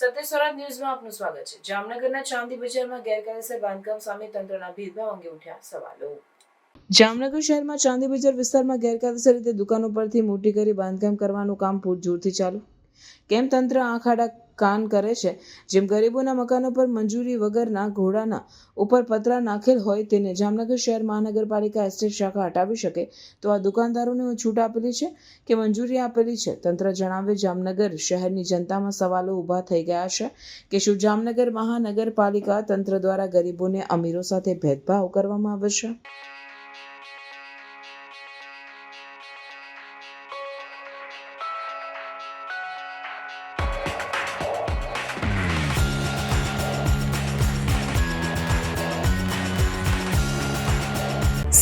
સત્ય સ્વરાજ ન્યૂઝમાં આપનું સ્વાગત છે. જામનગરના ચાંદી બજારમાં ગેરકાયદેસર બાંધકામ સામે તંત્રના ભેદભાવ અંગે ઉઠ્યા સવાલો. જામનગર શહેરમાં ચાંદી બજાર વિસ્તારમાં ગેરકાયદેસર રીતે દુકાનો પરથી મોટી કરી બાંધકામ કરવાનું કામ પૂરજોરથી ચાલુ. કેમ તંત્ર આંખ કાન કરે છે. જેમ ગરીબોના મકાનો પર મંજૂરી વગરના ઘોડાના ઉપર પતરા નાખેલ હોય તેને જામનગર શહેર મહાનગરપાલિકા એસ્ટેટ શાખા હટાવી શકે. તો આ દુકાનદારોને છૂટ આપેલી છે કે મંજૂરી આપેલી છે? તંત્ર જણાવે જામનગર શહેરની જનતામાં સવાલો ઊભા થઈ ગયા છે કે શું જામનગર મહાનગરપાલિકા તંત્ર દ્વારા ગરીબોને અમીરો સાથે ભેદભાવ કરવામાં આવે